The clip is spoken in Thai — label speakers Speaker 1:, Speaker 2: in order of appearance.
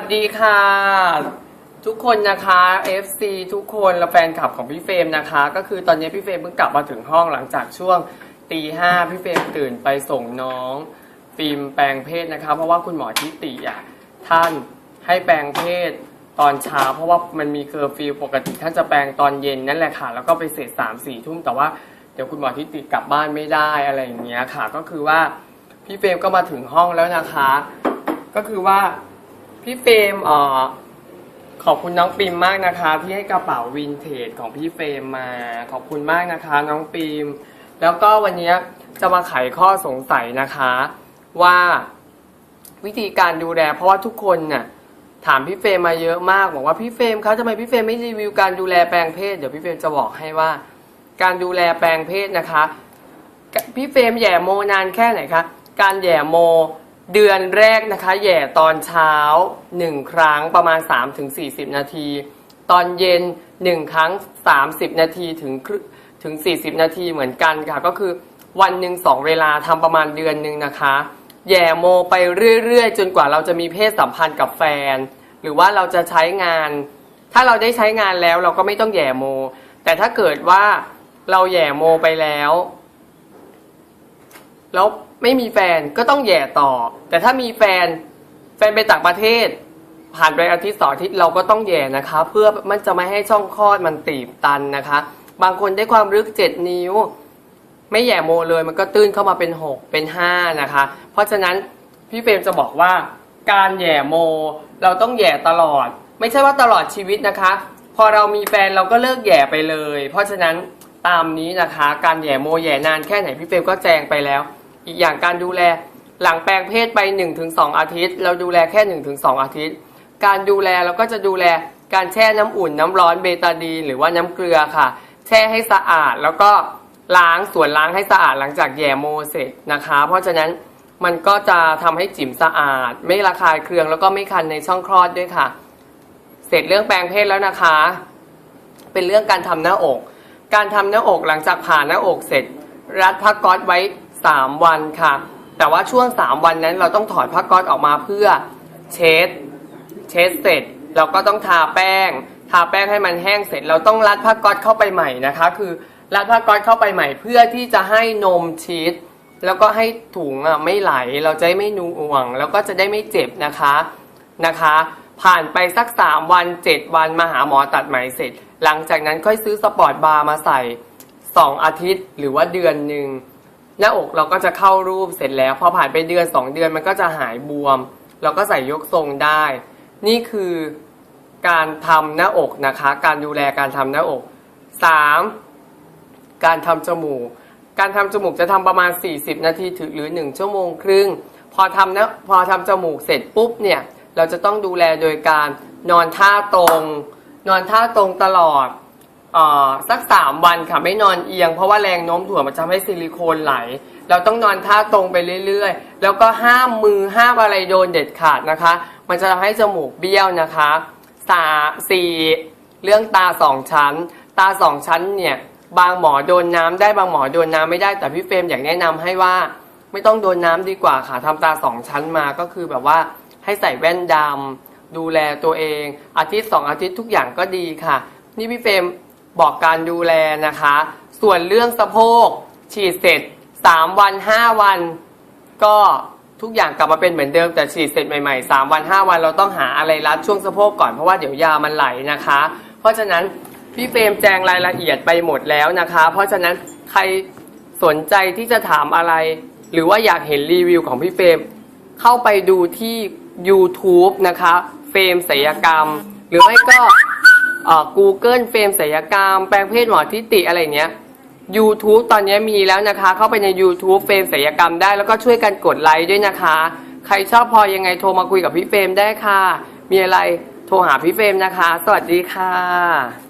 Speaker 1: สวัสดีค่ะ ทุกคนนะคะ FC ทุกคนและแฟนคลับของพี่เฟรมนะคะ ก็คือตอนนี้พี่เฟรมเพิ่งกลับมาถึงห้องหลังจากช่วงตีห้าพี่เฟรมตื่นไปส่งน้องฟิล์มแปลงเพศนะคะ เพราะว่าคุณหมอทิติอะท่านให้แปลงเพศตอนเช้าเพราะว่ามันมีเคอร์ฟิวปกติท่านจะแปลงตอนเย็นนั่นแหละค่ะ แล้วก็ไปเสร็จสามสี่ทุ่มแต่ว่าเดี๋ยวคุณหมอทิติกลับบ้านไม่ได้อะไรอย่างเงี้ยค่ะ ก็คือว่าพี่เฟรมก็มาถึงห้องแล้วนะคะ ก็คือว่า พี่เฟรมเอ่อขอบคุณน้องปิมมากนะคะ ที่ให้กระเป๋าวินเทจของพี่เฟรมมา ขอบคุณมากนะคะ น้องปิมแล้วก็วันนี้จะมาไขข้อสงสัยนะคะ ว่าวิธีการดูแล เพราะว่าทุกคนน่ะถามพี่เฟรมมาเยอะมากบอกว่าพี่เฟรมคะทำไมพี่เฟรมไม่รีวิวการดูแลแปลงเพศเดี๋ยวพี่เฟรมจะบอกให้ว่า การดูแลแปลงเพศนะคะ พี่เฟรมแหย่โมนานแค่ไหนคะการแหย่โม เดือนแรกนะคะ แย่ตอนเช้า 1 ครั้งประมาณ 3-40 นาที ตอนเย็น 1 ครั้ง 30 นาทีถึงครึ่งถึง 40 นาทีเหมือนกันค่ะ ก็คือวันหนึ่งสองเวลาทำประมาณเดือนหนึ่งนะคะ แย่โมไปเรื่อยๆ จนกว่าเราจะมีเพศสัมพันธ์กับแฟน หรือว่าเราจะใช้งาน ถ้าเราได้ใช้งานแล้วเราก็ไม่ต้องแย่โม แต่ถ้าเกิดว่าเราแย่โมไปแล้วแล้ว ไม่มีแฟนก็ต้องแย่ต่อ แต่ถ้ามีแฟนแฟนไปต่างประเทศ ผ่านไปอาทิตย์สองอาทิตย์เราก็ต้องแย่นะคะ เพื่อมันจะไม่ให้ช่องคลอดมันตีบตันนะคะ บางคนได้ความลึกเจ็ดนิ้ว ไม่แย่โมเลยมันก็ตื้นเข้ามาเป็นหกเป็นห้านะคะ เพราะฉะนั้นพี่เฟรมจะบอกว่า การแย่โม เราต้องแย่ตลอด ไม่ใช่ว่าตลอดชีวิตนะคะ พอเรามีแฟนเราก็เลิกแย่ไปเลย เพราะฉะนั้นตามนี้นะคะ การแย่โมแย่นานแค่ไหนพี่เฟรมก็แจ้งไปแล้ว อีกอย่างการดูแลหลังแปลงเพศไป 1-2 อาทิตย์ เราดูแลแค่ 1-2 อาทิตย์ การดูแลเราก็จะดูแลการแช่น้ำอุ่นน้ำร้อนเบตาดีนหรือว่าน้ำเกลือค่ะ แช่ให้สะอาดแล้วก็ล้างส่วนล้างให้สะอาดหลังจากแย่โมเสร็จนะคะ เพราะฉะนั้นมันก็จะทำให้จิ๋มสะอาด ไม่ระคายเคืองแล้วก็ไม่คันในช่องคลอดด้วยค่ะ เสร็จเรื่องแปลงเพศแล้วนะคะ เป็นเรื่องการทำหน้าอก การทำหน้าอกหลังจากผ่าหน้าอกเสร็จ รัดผ้าก๊อซไว้ 3 วันค่ะ แต่ว่าช่วง 3 วันนั้นเราต้องถอดผ้าก๊อซออกมาเพื่อเช็ดเช็ดเสร็จเราก็ต้องทาแป้ง ทาแป้งให้มันแห้งเสร็จ เราต้องรัดผ้าก๊อซเข้าไปใหม่นะคะ คือรัดผ้าก๊อซเข้าไปใหม่เพื่อที่จะให้นมชีสแล้วก็ให้ถุงอะไม่ไหลเราจะได้ไม่หน่วง แล้วก็จะได้ไม่เจ็บนะคะนะคะ ผ่านไปสัก 3 วัน 7 วันมาหาหมอตัดไหมเสร็จ หลังจากนั้นค่อยซื้อสปอร์ตบาร์มาใส่ 2 อาทิตย์หรือว่าเดือนหนึ่ง หน้าอกเราก็จะเข้ารูปเสร็จแล้ว พอผ่านไปเดือน 2 เดือนมันก็จะหายบวม เราก็ใส่ยกทรงได้ นี่คือการทำหน้าอกนะคะ การดูแลการทำหน้าอก 3. การทำจมูก การทำจมูกจะทำประมาณ 40 นาทีถึงหรือ 1 ชั่วโมงครึ่ง พอทำนะพอทำจมูกเสร็จปุ๊บเนี่ยเราจะต้องดูแลโดยการนอนท่าตรง นอนท่าตรงตลอด สักสามวันค่ะไม่นอนเอียง เพราะว่าแรงโน้มถ่วงมันจะทำให้ซิลิโคนไหล เราต้องนอนท่าตรงไปเรื่อยๆ แล้วก็ห้ามมือห้ามอะไรโดนเด็ดขาดนะคะ มันจะทำให้จมูกเบี้ยวนะคะสาสี่เรื่องตาสองชั้น ตาสองชั้นเนี่ยบางหมอโดนน้ำได้บางหมอโดนน้ำไม่ได้แต่พี่เฟรมอยากแนะนำให้ว่า ไม่ต้องโดนน้ำดีกว่าค่ะทำตาสองชั้นมาก็คือแบบว่าให้ใส่แว่นดำดูแลตัวเอง อาทิตย์สองอาทิตย์ทุกอย่างก็ดีค่ะ นี่พี่เฟรม บอกการดูแลนะคะ ส่วนเรื่องสะโพก ฉีดเสร็จ 3 วัน 5 วัน ก็ทุกอย่างกลับมาเป็นเหมือนเดิมแต่ฉีดเสร็จใหม่ๆ 3 วัน 5 วันเราต้องหาอะไรรัดช่วงสะโพกก่อนเพราะว่าเดี๋ยวยามันไหลนะคะ เพราะฉะนั้นพี่เฟรมแจงรายละเอียดไปหมดแล้วนะคะ เพราะฉะนั้นใครสนใจที่จะถามอะไร หรือว่าอยากเห็นรีวิวของพี่เฟรมเข้าไปดูที่ YouTube นะคะ เฟรมศัลยกรรม หรือไม่ก็ เอ่อ Google เฟรมศัลยกรรม แปลงเพศหมอทิติอะไรเนี้ย YouTube ตอนนี้มีแล้วนะคะ เข้าไปใน YouTube เฟรมศัลยกรรมได้แล้วก็ช่วยกันกดไลค์ด้วยนะคะ ใครชอบพอยังไงโทรมาคุยกับพี่เฟรมได้ค่ะ มีอะไรโทรหาพี่เฟรมนะคะ สวัสดีค่ะ